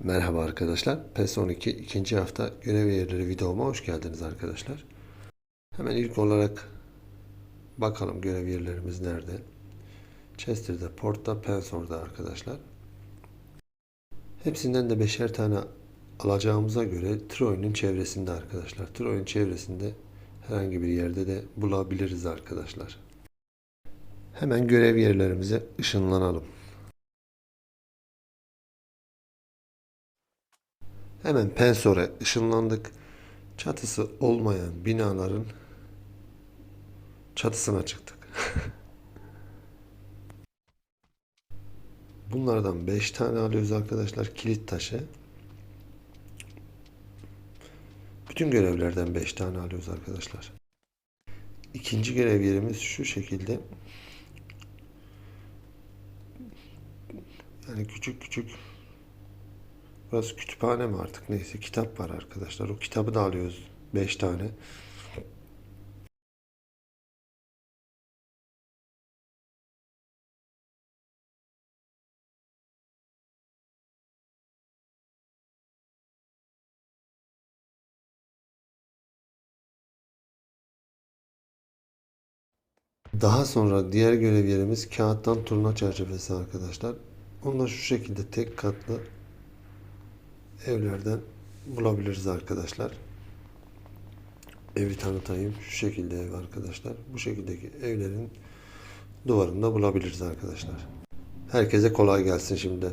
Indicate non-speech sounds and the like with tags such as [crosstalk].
Merhaba arkadaşlar. PES 12 ikinci hafta görev yerleri videoma hoş geldiniz arkadaşlar. Hemen ilk olarak bakalım görev yerlerimiz nerede. Chester'da, Port'ta, Pensor'da arkadaşlar. Hepsinden de beşer tane alacağımıza göre Troy'un çevresinde arkadaşlar. Troy'un çevresinde herhangi bir yerde de bulabiliriz arkadaşlar. Hemen görev yerlerimize ışınlanalım. Hemen Pensor'a ışınlandık. Çatısı olmayan binaların çatısına çıktık. [laughs] Bunlardan 5 tane alıyoruz arkadaşlar. Kilit taşı. Bütün görevlerden 5 tane alıyoruz arkadaşlar. İkinci görev yerimiz şu şekilde. Yani küçük küçük Burası kütüphane mi artık neyse kitap var arkadaşlar. O kitabı da alıyoruz 5 tane. Daha sonra diğer görev yerimiz kağıttan turna çerçevesi arkadaşlar. Onu da şu şekilde tek katlı evlerden bulabiliriz arkadaşlar. Evi tanıtayım. Şu şekilde ev arkadaşlar. Bu şekildeki evlerin duvarında bulabiliriz arkadaşlar. Herkese kolay gelsin şimdiden.